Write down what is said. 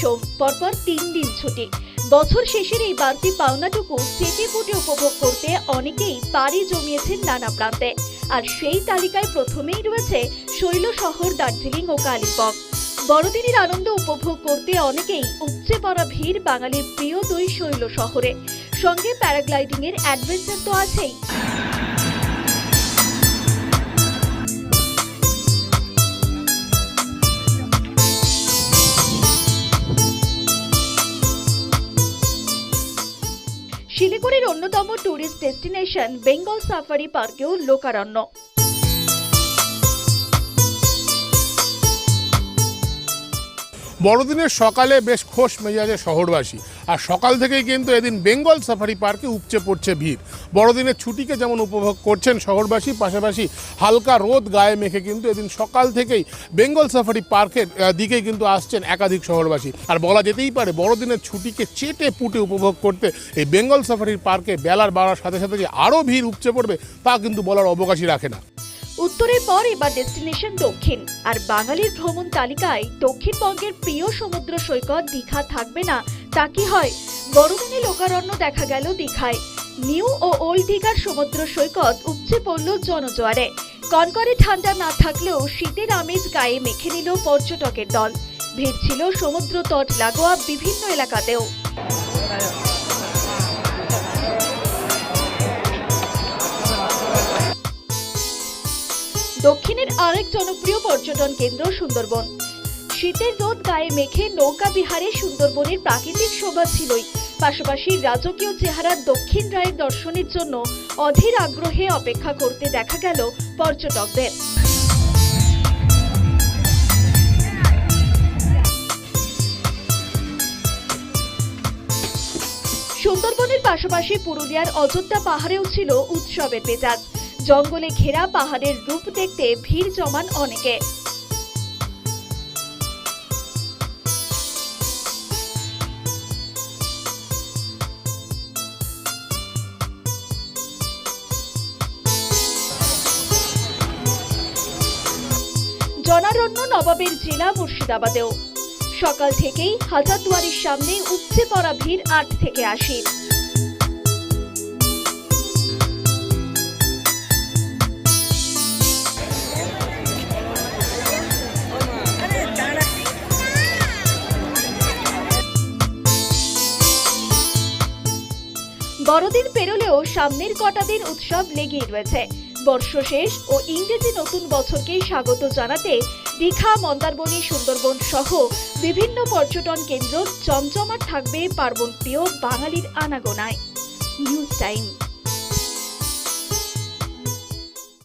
সোম, পরপর তিন দিন ছুটি। বছর শেষের এই বাড়তি পাওনাটুকু চেটে পুটে উপভোগ করতে অনেকেই পাড়ি জমিয়েছেন নানা প্রান্তে। আর সেই তালিকায় প্রথমেই রয়েছে শৈল শহর, দার্জিলিং ও কালিম্পং। বড়দিনের আনন্দ উপভোগ করতে অনেকেই উপচে পড়া ভিড় বাঙালির প্রিয় দুই শৈল শহরে। সঙ্গে প্যারাগ্লাইডিং এর অ্যাডভেঞ্চার তো আছেই। শিলিগুড়ির অন্যতম ট্যুরিস্ট ডেস্টিনেশন বেঙ্গল সাফারি পার্কেও লোকারণ্য। বড়দিনের সকালে বেশ খোশ মেজাজে শহরবাসী। আর সকাল থেকেই কিন্তু এদিন বেঙ্গল সাফারি পার্কে উপচে পড়ছে ভিড়। বড়দিনের ছুটিকে যেমন উপভোগ করছেন শহরবাসী, পাশাপাশি হালকা রোদ গায়ে মেখে কিন্তু এদিন সকাল থেকেই বেঙ্গল সাফারি পার্কের দিকেই কিন্তু আসছেন একাধিক শহরবাসী। আর বলা যেতেই পারে, বড়দিনের ছুটিকে চেটে পুটে উপভোগ করতে এই বেঙ্গল সাফারির পার্কে বেলার বাড়ার সাথে সাথে যে আরও ভিড় উপচে পড়বে, তা কিন্তু বলার অবকাশই রাখে না। উত্তরের পর এবার ডেস্টিনেশন দক্ষিণ। আর বাঙালির ভ্রমণ তালিকায় দক্ষিণবঙ্গের প্রিয় সমুদ্র সৈকত দীঘা থাকবে না তা কি হয়? বড়দিনে লোকারণ্য দেখা গেল দীঘায়। নিউ ও ওল্ড দীঘার সমুদ্র সৈকত উপচে পড়ল জনজোয়ারে। কনকনে ঠান্ডা না থাকলেও শীতের আমেজ গায়ে মেখে নিল পর্যটকের দল। ভিড় ছিল সমুদ্র তট লাগোয়া বিভিন্ন এলাকাতেও। দক্ষিণের আরেক জনপ্রিয় পর্যটন কেন্দ্র সুন্দরবন। শীতের রোদ গায়ে মেখে নৌকা বিহারে সুন্দরবনের প্রাকৃতিক শোভা ছিলই। পাশাপাশি রাজকীয় চেহারার দক্ষিণ রায়ের দর্শনের জন্য অধীর আগ্রহে অপেক্ষা করতে দেখা গেল পর্যটকদের। সুন্দরবনের পাশাপাশি পুরুলিয়ার অযোধ্যা পাহাড়েও ছিল উৎসবের মেজাজ। জঙ্গলে ঘেরা পাহাড়ের রূপ দেখতে ভিড় জমান অনেকে। জনারণ্য নবাবের জেলা মুর্শিদাবাদেও। সকাল থেকেই হাজারদুয়ারির সামনে উপচে পড়া ভিড় আট থেকে আশি বড়দিন পেরোলেও সামনের কটা দিন উৎসব লেগেই রয়েছে। বর্ষ শেষ ও ইংরেজি নতুন বছরকে স্বাগত জানাতে দীঘা, মন্দারমণি, সুন্দরবন সহ বিভিন্ন পর্যটন কেন্দ্র জমজমাট থাকবে পার্বণ প্রিয় বাঙালির আনাগোনায়। News time.